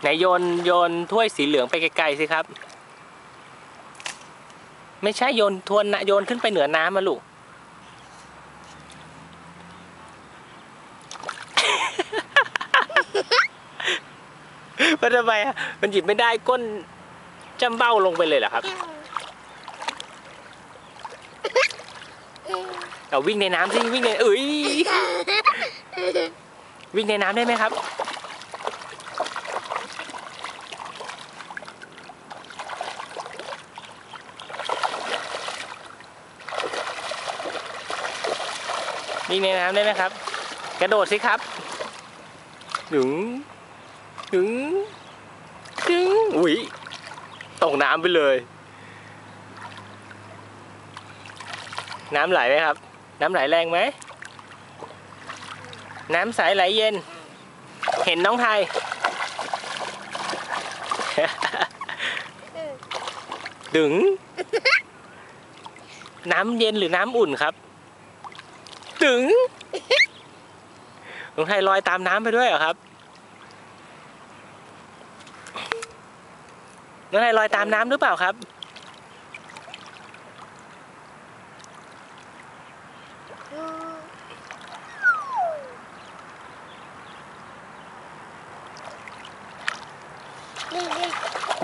ไหนโยนโยนถ้วยสีเหลืองไปไกลๆสิครับ ไม่ใช่โยนทวนนะโยนขึ้นไปเหนือน้ำมาลูกมันทำไมอะมันหยิบไม่ได้ก้นจำเบ้าลงไปเลยเหรอครับเอาวิ่งในน้ำสิวิ่งในเอ้ยวิ่งในน้ำได้ไหมครับ วิ่งในน้ำได้ไหมครับ กระโดดสิครับถึงถึงถึงอุ้ยตกน้ำไปเลย น้ำไหลไหมครับ น้ำไหลแรงไหม น้ำใสไหลเย็น เห็นน้องไทยดึง น้ำเย็นหรือน้ำอุ่นครับ ดึงน้องไทยลอยตามน้ำไปด้วยเหรอครับน้องไทยลอยตามน้ำหรือเปล่าครับ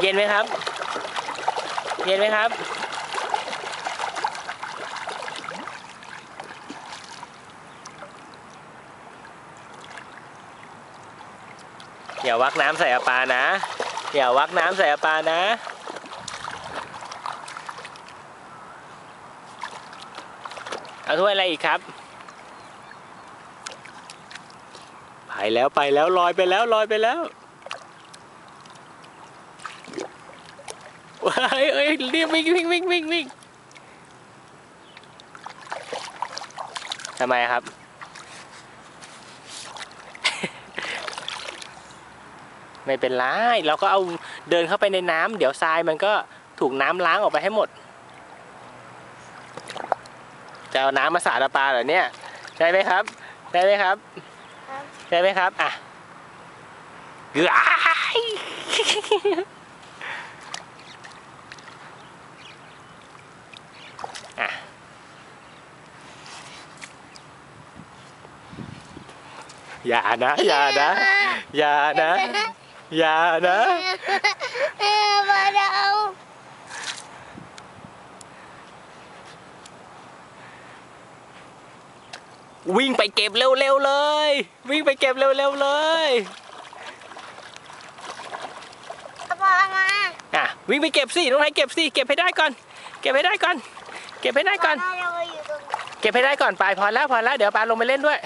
เย็นไหมครับ เย็นไหมครับ อย่าวักน้ำใส่อาปานะ อย่าวักน้ำใส่อาปานะ เอาถ้วยอะไรอีกครับ ไปแล้วไปแล้วลอยไปแล้วลอยไปแล้วว้ายเอ้ยรีบวิ่งวิ่งวิ่งวิ่งวิ่งทำไมครับ ไม่เป็นไรเราก็เอาเดินเข้าไปในน้ำเดี๋ยวทรายมันก็ถูกน้ำล้างออกไปให้หมด จะเอาน้ำมาสาดปลาเหรอเนี่ยใช่ไหมครับใช่ไหมครับใช่ไหมครับอะกายอะอย่านะ อย่านะ อย่านะ อย่านะมาดาวิ่งไปเก็บเร็วๆเลย วิ่งไปเก็บเร็วๆเลยปามาอะวิ่งไปเก็บสิน้องไทยเก็บสิเก็บให้ได้ก่อน เก็บให้ได้ก่อน เก็บให้ได้ก่อน เก็บให้ได้ก่อนไปพอแล้วพอแล้วเดี๋ยวปลาลงไปเล่นด้วย